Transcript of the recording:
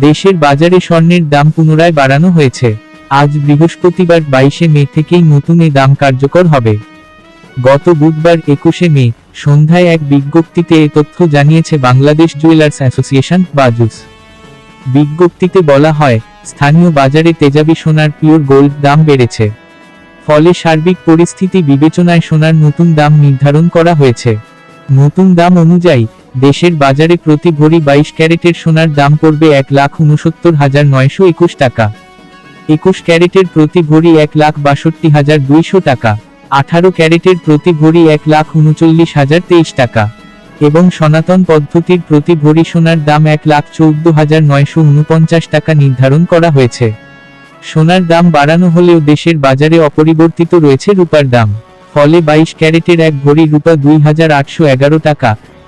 দেশের বাজারে স্বর্ণের দাম পুনরায় বাড়ানো হয়েছে। আজ বৃহস্পতিবার বাইশে মে থেকেই নতুন এ দাম কার্যকর হবে। গত বুধবার একুশে মে, সন্ধ্যায় এক বিজ্ঞপ্তিতে এ তথ্য জানিয়েছে বাংলাদেশ জুয়েলার্স অ্যাসোসিয়েশন, বাজুস। বিজ্ঞপ্তিতে বলা হয়, স্থানীয় বাজারে তেজাবি সোনার পিওর গোল্ড দাম বেড়েছে। ফলে সার্বিক পরিস্থিতি বিবেচনায় সোনার নতুন দাম নির্ধারণ করা হয়েছে। নতুন দাম অনুযায়ী দেশের বাজারে প্রতি ভরি বাইশ ক্যারেটের সোনার দাম পড়বে এক লাখ উনসত্তর হাজার নয়শো একুশ টাকা। একুশ ক্যারেটের প্রতি ভরি এক লাখ বাষট্টি হাজার দুইশো টাকা। আঠারো ক্যারেটের প্রতি ভরি এক লাখ উনচল্লিশ হাজার তেইশ টাকা। এবং সনাতন পদ্ধতির প্রতি ভরি সোনার দাম এক লাখ চৌদ্দ হাজার নয়শো উনপঞ্চাশ টাকা নির্ধারণ করা হয়েছে। সোনার দাম বাড়ানো হলেও দেশের বাজারে অপরিবর্তিত রয়েছে রূপার দাম। ফলে বাইশ ক্যারেটের এক ভরি রূপা দুই হাজার আটশো এগারো টাকা